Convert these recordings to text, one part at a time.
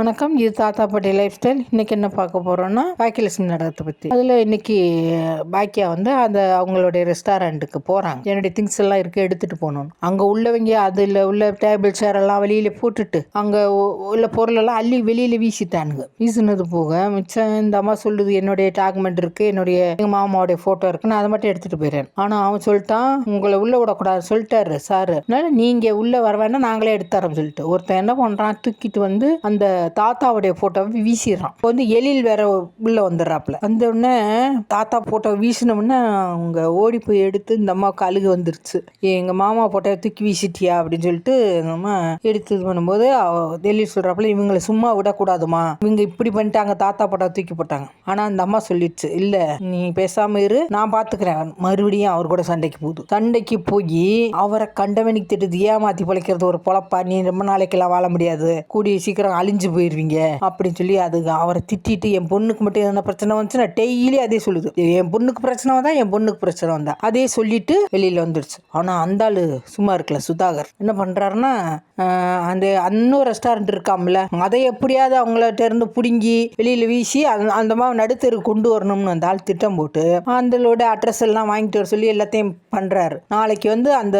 வணக்கம். இது தாத்தா பாட்டி லைஃப் ஸ்டைல் இன்றைக்கி என்ன பார்க்க போகிறோன்னா பாக்கியலட்சுமி நாடகத்தை பற்றி அதில் இன்றைக்கி பாக்கியா வந்து அந்த அவங்களுடைய ரெஸ்டாரண்ட்டுக்கு போகிறாங்க என்னுடைய திங்ஸ் எல்லாம் இருக்குது எடுத்துகிட்டு போகணும் அங்கே உள்ளவங்க அதில் உள்ள டேபிள் சேர் எல்லாம் வெளியில் போட்டுட்டு அங்கே உள்ள பொருளெல்லாம் அள்ளி வெளியில் வீசிட்டானுங்க. வீசினது போக மிச்சம் இந்த அம்மா சொல்லுது என்னுடைய டாக்குமெண்ட் இருக்குது என்னுடைய எங்கள் மாமாவுடைய ஃபோட்டோ இருக்குது நான் அதை மட்டும் எடுத்துகிட்டு போயிடுறேன். ஆனால் அவன் சொல்லிட்டான் உங்களை உள்ளே விடக்கூடாது. சொல்லிட்டாரு சாரு அதனால நீங்கள் உள்ளே வர வேண்டாம் நாங்களே எடுத்துறோம் சொல்லிட்டு. ஒருத்தன் என்ன பண்ணுறான் தூக்கிட்டு வந்து அந்த தாத்தாவுடைய போட்டோவை வீசிடுறான். இப்போ வந்து எழில் வேற உள்ள வந்துடுறாப்புல. வந்த உடனே தாத்தா போட்டோ வீசின அவங்க ஓடி போய் எடுத்து இந்த அம்மாவுக்கு அழுகு வந்துருச்சு. எங்க மாமா போட்டோவை தூக்கி வீசிட்டியா? அப்படின்னு சொல்லிட்டு எங்க அம்மா எடுத்து இது பண்ணும்போது எழில் சொல்றாப்புல இவங்களை சும்மா விடக்கூடாதுமா இவங்க இப்படி பண்ணிட்டாங்க தாத்தா போட்டோ தூக்கி போட்டாங்க. ஆனா அந்த அம்மா சொல்லிடுச்சு இல்ல நீ பேசாம இரு நான் பாத்துக்கிறேன். மறுபடியும் அவர் கூட சண்டைக்கு போகுது. சண்டைக்கு போய் அவரை கண்டவனுக்கு திட்டு ஏமாத்தி பிழைக்கிறது? ஒரு பொழப்பா? நீ ரொம்ப நாளைக்கெல்லாம் வாழ முடியாது. கூடிய சீக்கிரம் அழிஞ்சு போயிடுவீங்க அப்படின்னு சொல்லி அது அவரை திட்டிட்டு என் பொண்ணுக்கு மட்டும் என்ன பிரச்சனை வந்துச்சுன்னா டெய்லி அதே சொல்லுது. என் பொண்ணுக்கு பிரச்சனை வந்தா என் பொண்ணுக்கு பிரச்சனை வந்தா. அதே சொல்லிட்டு வெளியில வந்துடுச்சு ஆனா அந்த ஆளு சும்மா இருக்கல சுதாகர். என்ன பண்றாருன்னா அந்த இன்னும் ரெஸ்டாரண்ட் இருக்காம்ல அதை எப்படியாவது அவங்கள்ட்ட இருந்து பிடுங்கி வெளியில வீசி அந்த மாதிரி நடுத்தருக்கு கொண்டு வரணும்னு அந்த ஆள் திட்டம் போட்டு அந்தளோட அட்ரஸ் எல்லாம் வாங்கிட்டு வர சொல்லி எல்லாத்தையும் பண்றாரு. நாளைக்கு வந்து அந்த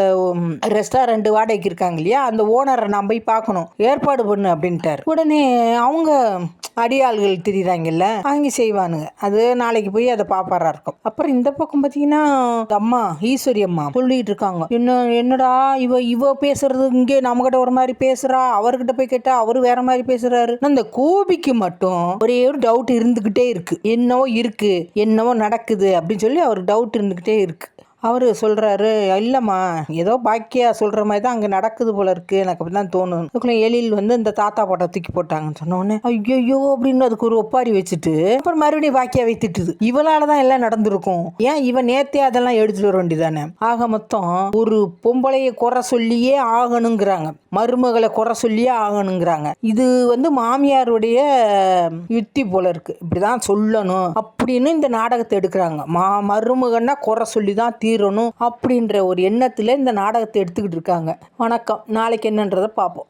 ரெஸ்டாரண்ட் வாடகைக்கு இருக்காங்க இல்லையா அந்த ஓனரை நான் போய் பார்க்கணும். ஏற்பாடு பண்ணு அப்படின்ட்டாரு. உடனே அவங்க அடியாள்கள் திரியிறாங்கல்ல அவங்க செய்வானுங்க. அது நாளைக்கு போய் அதை பாப்பாரா இருக்கும். அப்புறம் இந்த பக்கம் பார்த்தீங்கன்னா அம்மா ஈஸ்வரி அம்மா சொல்லிட்டு இருக்காங்க. என்ன என்னடா இவ இவ பேசுறது இங்கே நம்மகிட்ட ஒரு மாதிரி பேசுறா அவர்கிட்ட போய் கேட்டா அவரு வேற மாதிரி பேசுறாரு. அந்த கோபிக்கு மட்டும் ஒரே ஒரு டவுட் இருந்துகிட்டே இருக்கு. என்னவோ இருக்கு என்னவோ நடக்குது அப்படின்னு சொல்லி அவருக்கு டவுட் இருந்துகிட்டே இருக்கு. அவர் சொல்கிறாரு இல்லைம்மா ஏதோ பாக்கியா சொல்கிற மாதிரி தான் அங்கே நடக்குது போல இருக்குது எனக்கு அப்படி தான் தோணும் அதுக்குள்ள எழில் வந்து இந்த தாத்தா பாட்டை தூக்கி போட்டாங்கன்னு சொன்னோடனே ஐயோ அப்படின்னு அதுக்கு ஒரு ஒப்பாரி வச்சுட்டு அப்புறம் மறுபடியும் பாக்கியாவை திட்டுது இவளால தான் எல்லாம் நடந்திருக்கும். ஏன் இவன் நேத்தே அதெல்லாம் எடுத்துட்டு வர வேண்டியதானே ஆக மொத்தம் ஒரு பொம்பளையை குறை சொல்லியே ஆகணுங்கிறாங்க. மருமகளை குறை சொல்லியே ஆகணுங்கிறாங்க. இது வந்து மாமியாருடைய யுத்தி போல இருக்கு. இப்படிதான் சொல்லணும் அப்படின்னு இந்த நாடகத்தை எடுக்கிறாங்க. மா மருமகன்னா குறை சொல்லி தான் தீரணும் அப்படின்ற ஒரு எண்ணத்தில் இந்த நாடகத்தை எடுத்துக்கிட்டு இருக்காங்க. வணக்கம். நாளைக்கு என்னன்றதை பார்ப்போம்.